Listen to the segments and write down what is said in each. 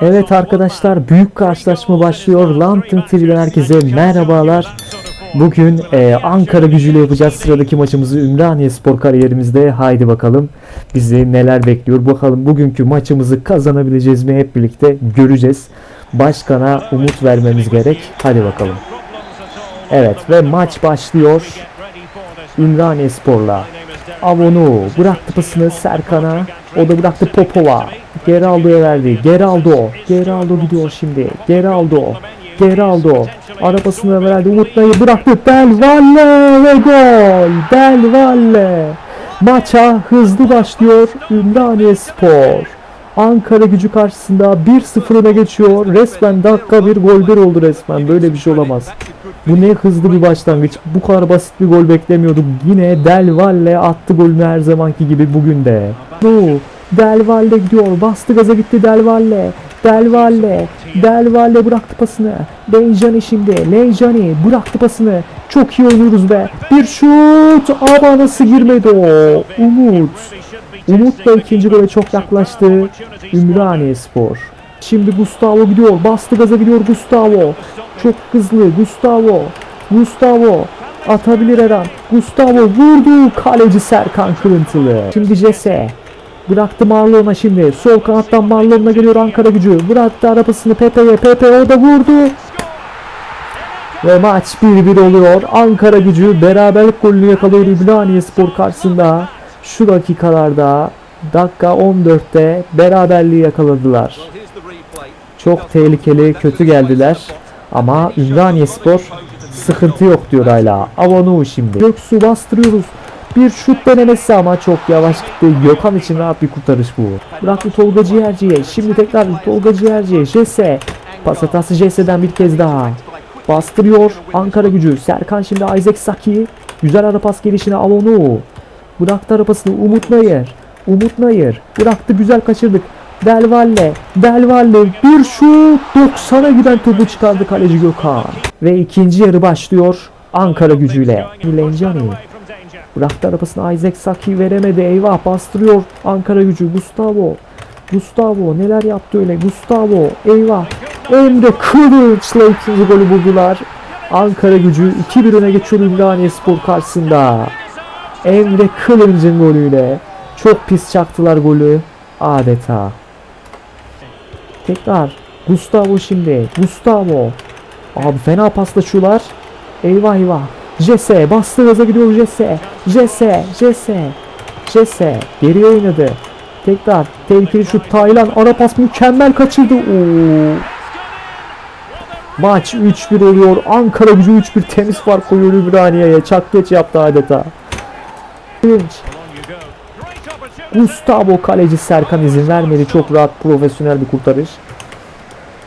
Evet arkadaşlar büyük karşılaşma başlıyor. Lantern TV'den herkese merhabalar. Bugün e, Ankara gücüyle yapacağız sıradaki maçımızı Ümraniye Spor kariyerimizde. Haydi bakalım bizi neler bekliyor. Bakalım bugünkü maçımızı kazanabileceğiz mi hep birlikte göreceğiz. Başkana umut vermemiz gerek. Hadi bakalım. Evet ve maç başlıyor. Ümraniye Spor'la. Avonu bıraktı pasını Serkan'a. O da bıraktı Popova. Geraldo'ya verdi. Geraldo. Geraldo gidiyor şimdi. Geraldo. Geraldo. Arabasını verdi. Umut'layı bıraktı. Del Valle ve gol. Del Valle. Maça hızlı başlıyor Ümraniye Spor. Ankara gücü karşısında 1-0 öne geçiyor. Resmen dakika bir gol bir oldu resmen. Böyle bir şey olamaz. Bu ne hızlı bir başlangıç. Bu kadar basit bir gol beklemiyorduk. Yine Del Valle attı golünü her zamanki gibi bugün de. Bu Del Valle gidiyor. Bastı gaza gitti Del Valle. Del Valle. Del Valle bıraktı pasını. Lejani şimdi. Lejani bıraktı pasını. Çok iyi oynuyoruz be. Bir şut. Ama nasıl girmedi o? Umut. Umut da ikinci gole çok yaklaştı. Ümraniye Spor. Şimdi Gustavo gidiyor. Bastı gaza gidiyor Gustavo. Çok hızlı Gustavo. Gustavo atabilir her an. Gustavo vurdu. Kaleci Serkan Kırıntılı. Şimdi Jesse. Bıraktı Marlon'a şimdi. Sol kanattan Marlon'a geliyor Ankara gücü. Bıraktı arabasını Pepe'ye. Pepe o da vurdu. Ve maç 1-1 oluyor. Ankara gücü beraberlik golünü yakalıyor Ümraniye Spor karşısında. Şu dakikalarda dakika 14'te beraberliği yakaladılar. Çok tehlikeli, kötü geldiler. Ama Ümraniye Spor sıkıntı yok diyor hala. Avonu şimdi. Göksu bastırıyoruz. Bir şut denemesi ama çok yavaş gitti. Gökhan için rahat bir kurtarış bu. Bıraktı Tolga Ciğerci'ye. Şimdi tekrar Tolga Ciğerci. Jesse. Pas hatası Jesse'den bir kez daha. Bastırıyor Ankara gücü. Serkan şimdi Isaac Saki. Güzel ara pas gelişine Avonu. Bıraktı arabasını Umut Nayır. Umut Nayır. Bıraktı güzel kaçırdık. Del Valle. Del Valle. Bir şut. 90'a giden topu çıkardı kaleci Gökhan. Ve ikinci yarı başlıyor. Ankara gücüyle. Lencani. Bıraktı arabasını Isaac Saki veremedi. Eyvah bastırıyor Ankara gücü. Gustavo. Gustavo neler yaptı öyle. Gustavo. Eyvah. Emre Kılıç'la ikinci golü buldular. Ankara gücü 2-1 öne geçiyor Ümraniye Spor karşısında. Emre Kılınç'ın golüyle. Çok pis çaktılar golü. Adeta. Tekrar. Gustavo şimdi. Gustavo. Abi fena paslaşıyorlar. Eyvah eyvah. Jesse bastı gaza gidiyor Jesse. Jesse. Jesse. Jesse. Geri oynadı. Tekrar tehlikeli şut Taylan ara pas mükemmel kaçırdı. Oo. Maç 3-1 oluyor. Ankara gücü 3-1 temiz fark koyuyor Ümraniye'ye. Çak geç yaptı adeta. Kılıç. Gustavo kaleci Serkan izin vermedi. Çok rahat profesyonel bir kurtarış.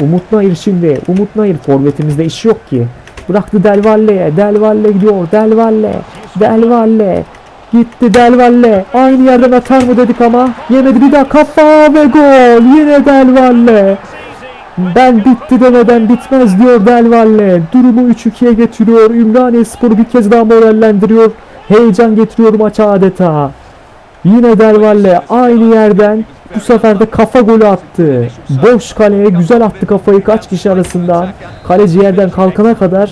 Umut Nayır şimdi. Umut Nayır forvetimizde iş yok ki. Bıraktı Del Valle'ye. Del Valle gidiyor. Del Valle. Del Valle. Gitti Del Valle. Aynı yerden atar mı dedik ama. Yemedi bir daha kafa ve gol. Yine Del Valle. Ben bitti demeden bitmez diyor Del Valle. Durumu 3-2'ye getiriyor. Ümraniye Spor'u bir kez daha morallendiriyor. Heyecan getiriyor maça adeta. Yine Del Valle aynı yerden bu sefer de kafa golü attı. Boş kaleye güzel attı kafayı kaç kişi arasından. Kaleci yerden kalkana kadar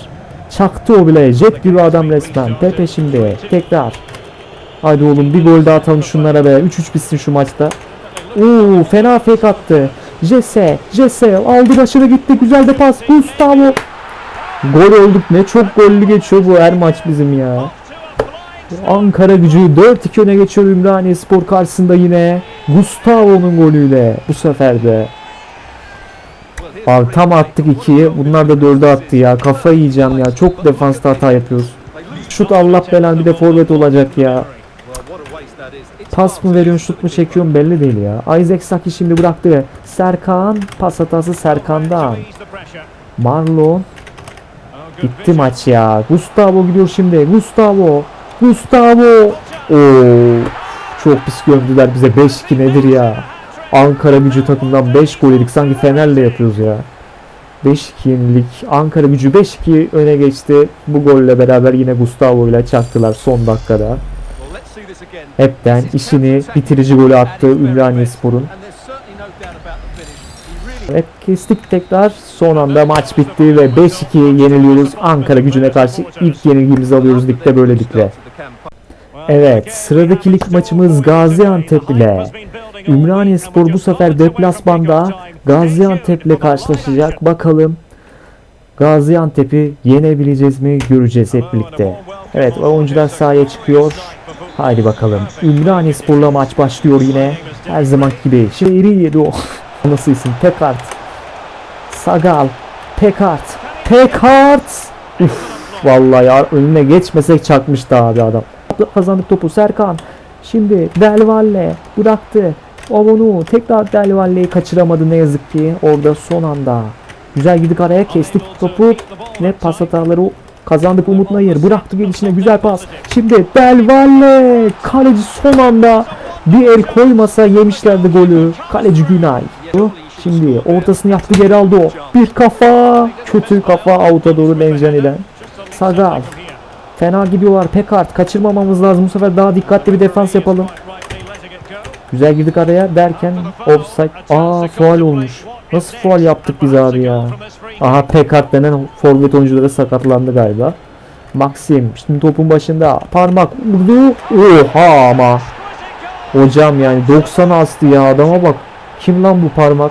çaktı o bile. Jet gibi adam resmen. Pepe şimdi tekrar. Hadi oğlum bir gol daha atalım şunlara be. 3-3 bitsin şu maçta. Oo fena fake attı. Jesse, Jesse aldı başını gitti. Güzel de pas. Gustavo. Gol olduk. Ne çok gollü geçiyor bu her maç bizim ya. Ankara gücü 4-2 öne geçiyor Ümraniye Spor karşısında yine. Gustavo'nun golüyle bu sefer de. Abi tam attık 2'yi. Bunlar da 4'e attı ya. Kafayı yiyeceğim ya. Çok defansta hata yapıyoruz. Şut Allah belanı bir de forvet olacak ya. Pas mı veriyorsun şut mu çekiyorsun belli değil ya. Isaac Saki şimdi bıraktı. Serkan pas hatası Serkan'dan. Marlon. Gitti maç ya. Gustavo gidiyor şimdi. Gustavo. Gustavo. Oo. Çok pis gömdüler bize. 5-2 nedir ya? Ankara gücü takımdan 5 gol yedik. Sanki Fener'le yapıyoruz ya. 5-2 yenilik. Ankara gücü 5-2 öne geçti. Bu golle beraber yine Gustavo ile çaktılar son dakikada. Hepten işini bitirici golü attı Ümraniye Spor'un. Evet kestik tekrar. Son anda maç bitti ve 5-2 yeniliyoruz. Ankara gücüne karşı ilk yenilgimizi alıyoruz ligde böylelikle. Evet sıradaki lig maçımız Gaziantep ile. Ümraniye Spor bu sefer deplasmanda Gaziantep ile karşılaşacak. Bakalım Gaziantep'i yenebileceğiz mi göreceğiz hep birlikte. Evet oyuncular sahaya çıkıyor. Haydi bakalım. Ümraniye Spor'la maç başlıyor yine. Her zaman gibi. Şehri yedi o. Nasıl isim? Pekart. Sagal. Pekart. Pekart. Uf, vallahi ya önüne geçmesek çakmıştı abi adam. Kazandık topu Serkan. Şimdi Del Valle bıraktı. Ovonu tekrar Del Valle'yi kaçıramadı ne yazık ki. Orada son anda. Güzel gidip araya kestik topu. Ne pas hataları kazandık Umut Nayır. Bıraktı gelişine güzel pas. Şimdi Del Valle. Kaleci son anda bir el koymasa yemişlerdi golü. Kaleci Günay. Şimdi ortasını yaptı geri aldı o. Bir kafa. Kötü kafa avuta doğru Lenjani'den. Sagal. Fena gidiyorlar. Pekart. Kaçırmamamız lazım. Bu sefer daha dikkatli bir defans yapalım. Güzel girdik araya derken offside. Aa faal olmuş. Nasıl faal yaptık biz abi ya? Aha Pekart denen forvet oyuncuları sakatlandı galiba. Maxim şimdi topun başında parmak vurdu. Oha ama. Hocam yani 90 astı ya adama bak. Kim lan bu parmak?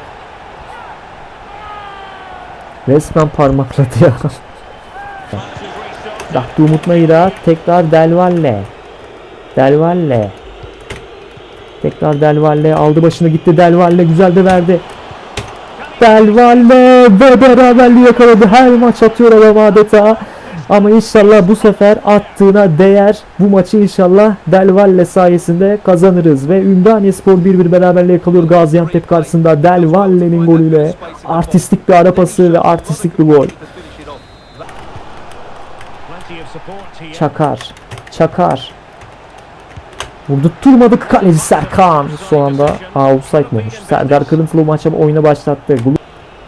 Resmen parmakladı ya. Bıraktı Umut Nayır'a tekrar Delvalle. Delvalle. Tekrar Delvalle aldı başını gitti Delvalle güzel de verdi. Delvalle ve beraberliği yakaladı. Her maç atıyor adam adeta. Ama inşallah bu sefer attığına değer. Bu maçı inşallah Delvalle sayesinde kazanırız. Ve Ümraniye Spor 1-1 beraberliği yakalıyor Gaziantep karşısında Delvalle'nin golüyle. Artistik bir ara pası ve artistik bir gol. Çakar. Çakar. Vurdurtturmadık kaleci Serkan. Son anda Aa, offside olmuş? Serdar Kırıntılı maça oyuna başlattı.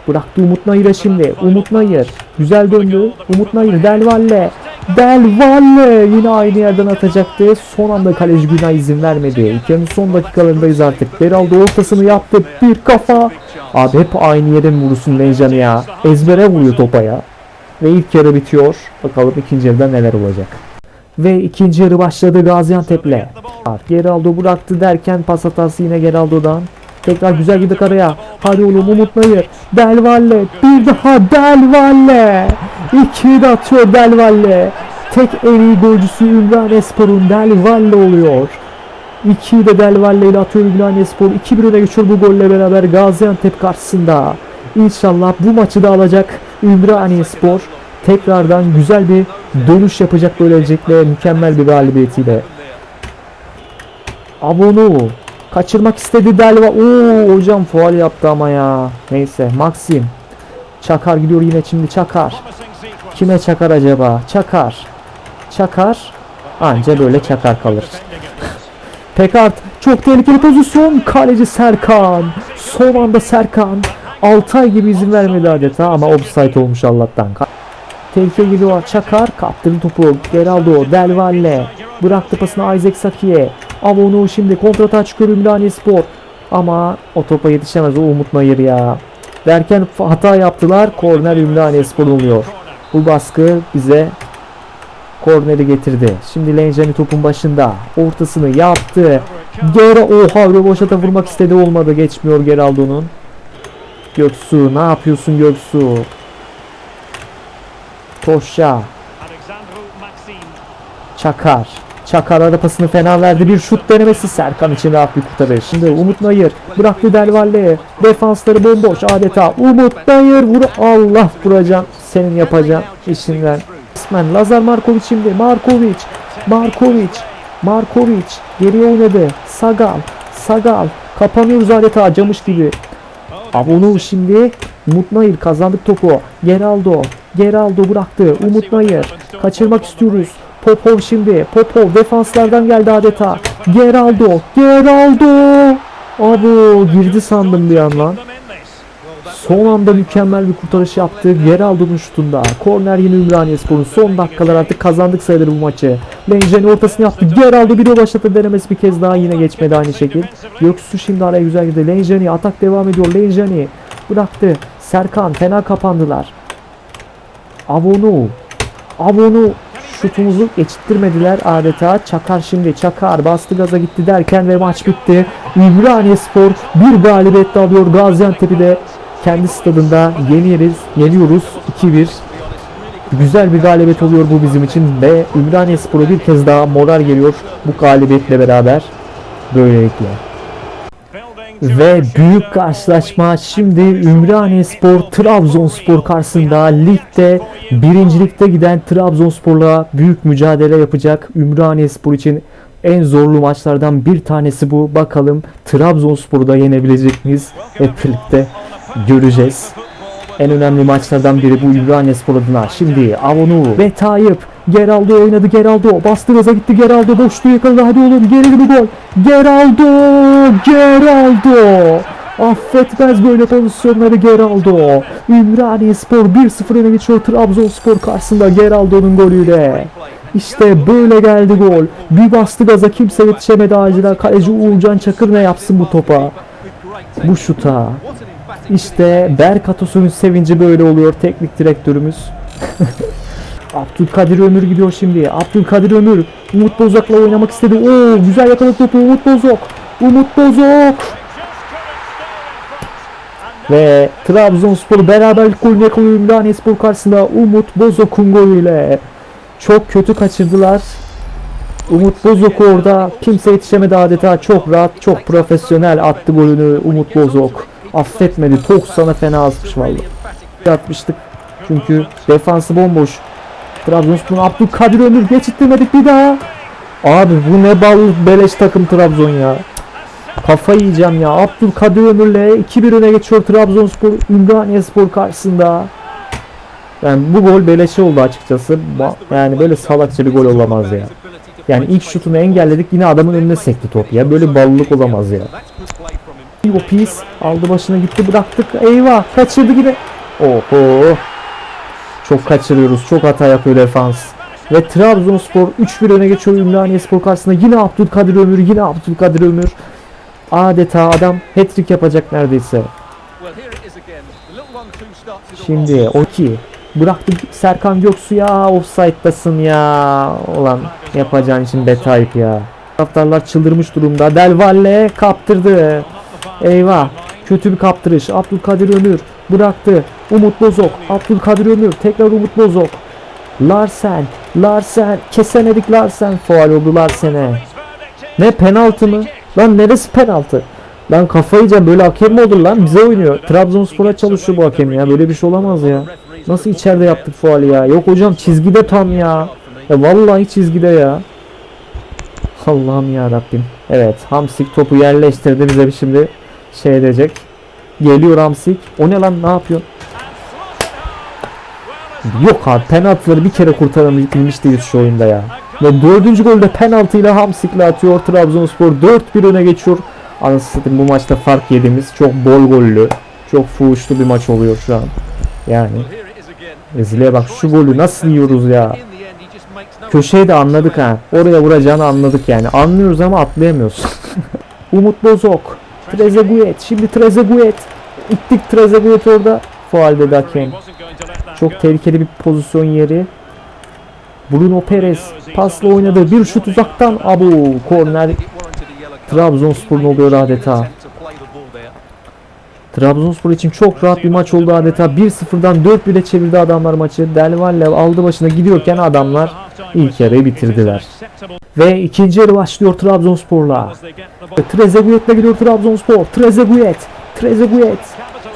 Bıraktı Umut Nayır'a şimdi. Umut Nayır. Güzel döndü. Umut Nayır. Delvalle. Delvalle. Yine aynı yerden atacaktı. Son anda kaleci Günay izin vermedi. İlkenin son dakikalarındayız artık. Beraldo ortasını yaptı. Bir kafa. Abi hep aynı yere mi vurursun Lencan'ı ya? Ezbere vuruyor topa ya. Ve ilk yarı bitiyor. Bakalım ikinci yarıda neler olacak. Ve ikinci yarı başladı Gaziantep'le. Geraldo bıraktı derken pas hatası yine Geraldo'dan. Tekrar güzel gidip araya. Hadi oğlum Umut Nayır. Del. Bir daha Del Valle. İkiyi de atıyor Del Valle. Tek en iyi golcüsü Ümraniye Spor'un Del Valle oluyor. İkiyi de Del Valle ile atıyor Ümraniye Spor. 2-1 öne geçiyor bu golle beraber Gaziantep karşısında. İnşallah bu maçı da alacak Ümraniye Spor. Tekrardan güzel bir dönüş yapacak böylelikle mükemmel bir galibiyetiyle. Abonu kaçırmak istedi Delva. Oo hocam faal yaptı ama ya. Neyse Maxim. Çakar gidiyor yine şimdi Çakar. Kime Çakar acaba? Çakar. Çakar. Anca böyle Çakar kalır. Pekart çok tehlikeli pozisyon. Kaleci Serkan. Son anda Serkan. Altay gibi izin vermedi adeta ama offside olmuş Allah'tan. Tehlike geliyor. Çakar kaptırdı topu. Geraldo, Del Valle. Bıraktı pasını Isaac Saki'ye. Avonu şimdi kontrata çıkıyor Ümraniye Spor. Ama o topa yetişemez o Umut Nayır ya. Derken hata yaptılar. Korner Ümraniye Spor oluyor. Bu baskı bize korneri getirdi. Şimdi Lenjani topun başında. Ortasını yaptı. Gera oha röboşata vurmak istedi olmadı. Geçmiyor Geraldo'nun. Göksu ne yapıyorsun Göksu? Toşa. Çakar. Çakar arapasını fena verdi. Bir şut denemesi Serkan için rahat bir kurtarış. Şimdi Umut Nayır bıraktı Delvalle'ye. Defansları bomboş adeta. Umut Nayır vur. Allah vuracağım. Senin yapacağın işinden. Resmen Lazar Markovic şimdi. Markovic. Markovic. Markovic. Geriye oynadı. Sagal. Sagal. Kapanıyoruz adeta acımış gibi. Abonu şimdi Umut Nayır kazandık topu. Geraldo. Geraldo bıraktı. Umut Nayır. Kaçırmak istiyoruz. Popov şimdi. Popov defanslardan geldi adeta. Geraldo. Geraldo. Abo girdi sandım bir an. Son anda mükemmel bir kurtarış yaptı. Geraldo'nun şutunda. Korner yine Ümraniyespor'un son dakikalar artık kazandık sayılır bu maçı. Lenjani ortasını yaptı. Geraldo bir de başlattı denemesi bir kez daha yine geçmedi aynı şekil. Göksu şimdi araya güzel girdi. Lenjani atak devam ediyor. Lenjani bıraktı. Serkan fena kapandılar. Avonu. Avonu şutumuzu geçittirmediler adeta. Çakar şimdi Çakar bastı gaza gitti derken ve maç bitti. Ümraniye Spor bir galibiyetle alıyor Gaziantep'i de kendi stadında yeniyoruz, yeniyoruz 2-1. Güzel bir galibiyet oluyor bu bizim için ve Ümraniye Spor'a bir kez daha moral geliyor bu galibiyetle beraber. Böylelikle. Ve büyük karşılaşma şimdi Ümraniye Spor Trabzonspor karşısında ligde birincilikte giden Trabzonspor'la büyük mücadele yapacak. Ümraniye Spor için en zorlu maçlardan bir tanesi bu. Bakalım Trabzonspor'u da yenebilecek miyiz? Hep birlikte göreceğiz. En önemli maçlardan biri bu Ümraniye Spor adına. Şimdi Avonu ve Tayyip Geraldo oynadı Geraldo. Bastı gaza gitti Geraldo. Boşluğu yakaladı. Hadi oğlum gerili bir gol. Geraldo! Geraldo! Affetmez böyle pozisyonları Geraldo. Ümraniye Spor 1-0 öne geçiyor Trabzonspor karşısında Geraldo'nun golüyle. İşte böyle geldi gol. Bir bastı gaza kimse yetişemedi acilen. Kaleci Uğurcan Çakır ne yapsın bu topa? Bu şuta. İşte Berk Atos'un sevinci böyle oluyor teknik direktörümüz. Abdülkadir Ömür gidiyor şimdi. Abdülkadir Ömür Umut Bozok'la oynamak istedi. Oo güzel yakaladı topu Umut Bozok. Umut Bozok. Ve Trabzonspor beraberlik golünü yakalıyor Ümraniye Spor karşısında Umut Bozok'un golüyle. Çok kötü kaçırdılar. Umut Bozok orada kimse yetişemedi adeta çok rahat çok profesyonel attı golünü Umut Bozok. Affetmedi. Tok sana fena asmış vallahi. Atmıştık. Çünkü defansı bomboş. Trabzonspor'un Abdülkadir Ömür geçittirmedik bir daha. Abi bu ne bal beleş takım Trabzon ya. Kafayı yiyeceğim ya. Abdülkadir Ömür'le 2-1 öne geçiyor Trabzonspor Ümraniye Spor karşısında. Yani bu gol beleşe oldu açıkçası. Yani böyle salakça bir gol olamaz ya. Yani ilk şutunu engelledik yine adamın önüne sekti top ya. Böyle ballılık olamaz ya. O pis aldı başına gitti bıraktık. Eyvah kaçırdı yine. Oho. Çok kaçırıyoruz. Çok hata yapıyor defans. Ve Trabzonspor 3-1 öne geçiyor Ümraniye Spor karşısında. Yine Abdülkadir Ömür. Yine Abdülkadir Ömür. Adeta adam hat-trick yapacak neredeyse. Şimdi o ki bıraktı Serkan Göksu'ya offside'dasın ya. Ulan yapacağın için betayip ya. Taraftarlar çıldırmış durumda. Del Valle kaptırdı. Eyvah. Kötü bir kaptırış. Abdülkadir Ömür bıraktı. Umut Bozok. Abdülkadir Ömür. Tekrar Umut Bozok. Larsen. Larsen. Kesemedik Larsen. Faal oldu Larsen'e. Ne penaltı mı? Lan neresi penaltı? Lan kafayı yiyeceğim böyle hakem mi olur lan? Bize oynuyor. Trabzonspor'a çalışıyor bu hakem ya. Böyle bir şey olamaz ya. Nasıl içeride yaptık faali ya? Yok hocam çizgide tam ya. Ya vallahi çizgide ya. Allah'ım ya Rabbim. Evet Hamsik topu yerleştirdi bize bir şimdi şey edecek. Geliyor Hamsik. O ne lan ne yapıyor? Yok abi penaltıları bir kere kurtarabilmiş değiliz şu oyunda ya. Ve dördüncü golde penaltıyla Hamsik'le atıyor Trabzonspor 4-1 öne geçiyor. Anasını bu maçta fark yediğimiz çok bol gollü, çok fuhuşlu bir maç oluyor şu an. Yani Ezile bak şu golü nasıl yiyoruz ya. Köşeyi de anladık ha. Oraya vuracağını anladık yani. Anlıyoruz ama atlayamıyoruz. Umut Bozok. Trezeguet. Şimdi Trezeguet. İttik Trezeguet orada. Faal dedi hakem. Çok tehlikeli bir pozisyon yeri. Bruno Perez pasla oynadı. Bir şut uzaktan. Abu korner. Trabzonspor'un oluyor adeta. Trabzonspor için çok rahat bir maç oldu adeta. 1-0'dan 4-1'e çevirdi adamlar maçı. Del Valle aldı başına gidiyorken adamlar ilk yarıyı bitirdiler. Ve ikinci yarı başlıyor Trabzonspor'la. Trezeguet'le gidiyor Trabzonspor. Trezeguet. Trezeguet.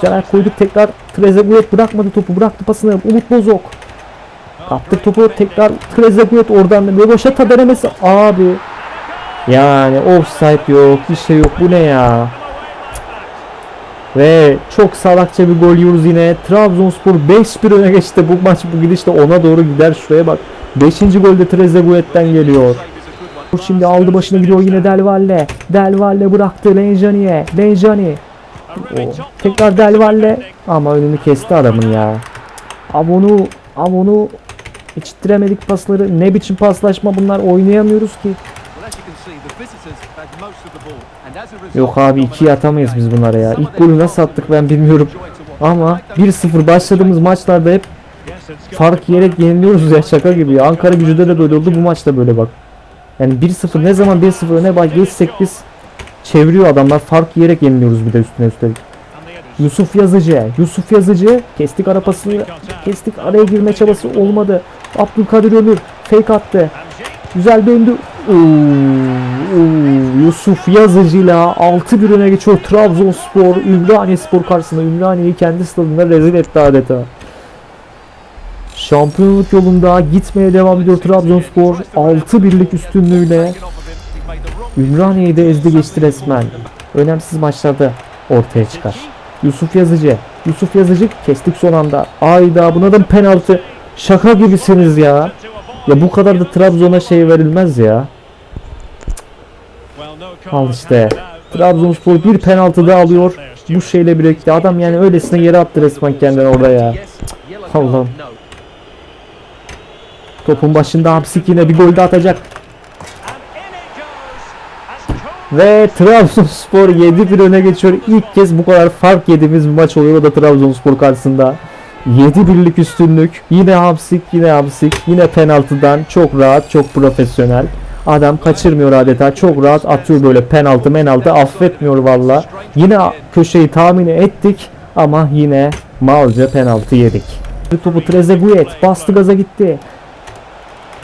Güzel koyduk tekrar. Trezeguet bırakmadı topu. Bıraktı pasını. Umut Bozok. Kaptık topu tekrar Trezeguet oradan ve boşata denemesi. Abi. Yani offside yok. Bir şey yok. Bu ne ya? Ve çok salakça bir gol yiyoruz yine. Trabzonspor 5-1 öne geçti. Bu maç bu gidişte ona doğru gider. Şuraya bak. 5. golde Trezeguet'ten geliyor. Şimdi aldı başına gidiyor yine Del Valle. Del Valle bıraktı Lenjani'ye. Lenjani. O. Tekrar Del Valle ama önünü kesti adamın ya. Avonu Avonu içtiremedik pasları. Ne biçim paslaşma bunlar oynayamıyoruz ki. Yok abi ikiye atamayız biz bunlara ya. İlk golü nasıl attık ben bilmiyorum. Ama 1-0 başladığımız maçlarda hep fark yiyerek yeniliyoruz ya şaka gibi ya. Ankara gücüde de böyle oldu bu maçta böyle bak. Yani 1-0 ne zaman 1-0 öne bak geçsek biz çeviriyor adamlar fark yiyerek yeniliyoruz bir de üstüne üstelik. Yusuf Yazıcı, Yusuf Yazıcı kestik ara pasını, kestik araya girme çabası olmadı. Abdülkadir Ömür fake attı. Güzel döndü. Oo, Yusuf Yazıcı'yla 6-1 öne geçiyor Trabzonspor Ümraniye Spor karşısında Ümraniye'yi kendi stadında rezil etti adeta. Şampiyonluk yolunda gitmeye devam ediyor Trabzonspor 6-1'lik üstünlüğüyle Ümraniye'yi de ezdi geçti resmen. Önemsiz maçlarda ortaya çıkar. Yusuf Yazıcı. Yusuf Yazıcı kestik son anda. Ayda buna da penaltı. Şaka gibisiniz ya. Ya bu kadar da Trabzon'a şey verilmez ya. Al işte. Trabzonspor bir penaltı daha alıyor. Bu şeyle birlikte adam yani öylesine yere attı resmen kendini orada ya. Allah'ım. Topun başında Hapsik yine bir gol de atacak. Ve Trabzonspor 7-1 öne geçiyor. İlk kez bu kadar fark yediğimiz bir maç oluyor da Trabzonspor karşısında. 7-1'lik üstünlük. Yine Hapsik, yine Hapsik. Yine penaltıdan çok rahat, çok profesyonel. Adam kaçırmıyor adeta. Çok rahat atıyor böyle penaltı menaltı affetmiyor valla. Yine köşeyi tahmin ettik ama yine malca penaltı yedik. Topu Trezeguet bastı gaza gitti.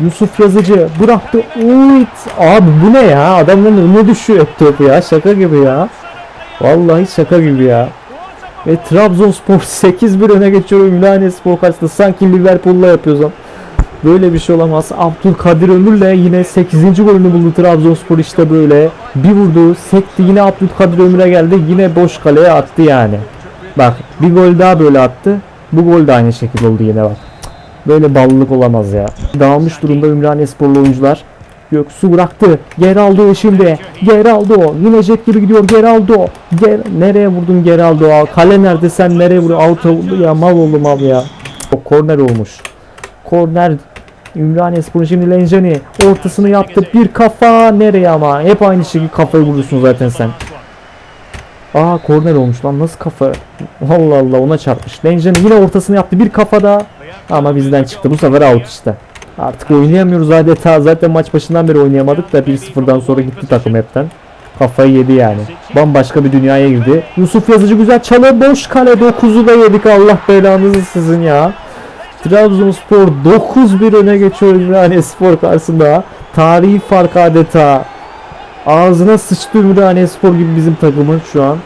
Yusuf Yazıcı bıraktı. Uyt. Abi bu ne ya? Adamların önüne düşüyor top ya. Şaka gibi ya. Vallahi şaka gibi ya. Ve Trabzonspor 8-1 öne geçiyor Ümraniye Spor karşısında. Sanki Liverpool'la yapıyoruz. Böyle bir şey olamaz. Abdülkadir Ömür'le yine 8. golünü buldu Trabzonspor işte böyle. Bir vurdu, sekti yine Abdülkadir Ömür'e geldi. Yine boş kaleye attı yani. Bak bir gol daha böyle attı. Bu gol de aynı şekilde oldu yine bak. Böyle ballılık olamaz ya. Dağılmış durumda Ümraniye sporlu oyuncular. Göksu bıraktı. Geraldo şimdi. Geraldo. Yine jet gibi gidiyor Geraldo. Ger nereye vurdun Geraldo? Aa, Kale nerede sen nereye vurdun? Out oldu ya mal oldu mal ya. O korner olmuş. Korner Ümraniye Spor'un şimdi Lenjani ortasını yaptı. Bir kafa nereye ama? Hep aynı şekilde kafayı vurursun zaten sen. Aa korner olmuş lan nasıl kafa? Allah Allah ona çarpmış. Lenjani yine ortasını yaptı. Bir kafada ama bizden çıktı. Bu sefer out işte. Artık oynayamıyoruz adeta. Zaten maç başından beri oynayamadık da 1-0'dan sonra gitti takım hepten. Kafayı yedi yani. Bambaşka bir dünyaya girdi. Yusuf Yazıcı güzel çalı boş kale 9'u da yedik Allah belanızı sizin ya. Trabzonspor 9-1 öne geçiyor Ümraniye Spor karşısında. Tarihi fark adeta. Ağzına sıçtı Ümraniye Spor gibi bizim takımın şu an.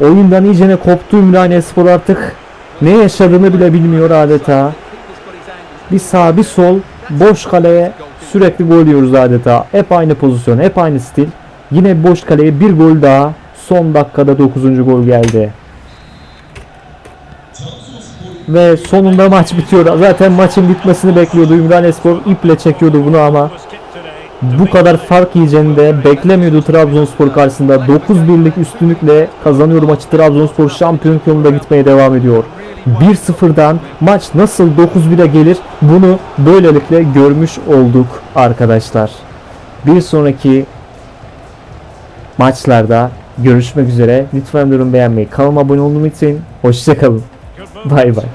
Oyundan iyicene koptu Ümraniye Spor artık. Ne yaşadığını bile bilmiyor adeta. Bir sağ bir sol boş kaleye sürekli gol yiyoruz adeta. Hep aynı pozisyon, hep aynı stil. Yine boş kaleye bir gol daha. Son dakikada 9. gol geldi. Ve sonunda maç bitiyor. Zaten maçın bitmesini bekliyordu. Ümraniyespor iple çekiyordu bunu ama bu kadar fark yiyeceğini de beklemiyordu Trabzonspor karşısında. 9-1'lik üstünlükle kazanıyor maçı. Trabzonspor şampiyonluk yolunda gitmeye devam ediyor. 1-0'dan maç nasıl 9-1'e gelir bunu böylelikle görmüş olduk arkadaşlar. Bir sonraki maçlarda görüşmek üzere. Lütfen yorum beğenmeyi, kanalıma abone olmayı unutmayın. Hoşçakalın. Bye bye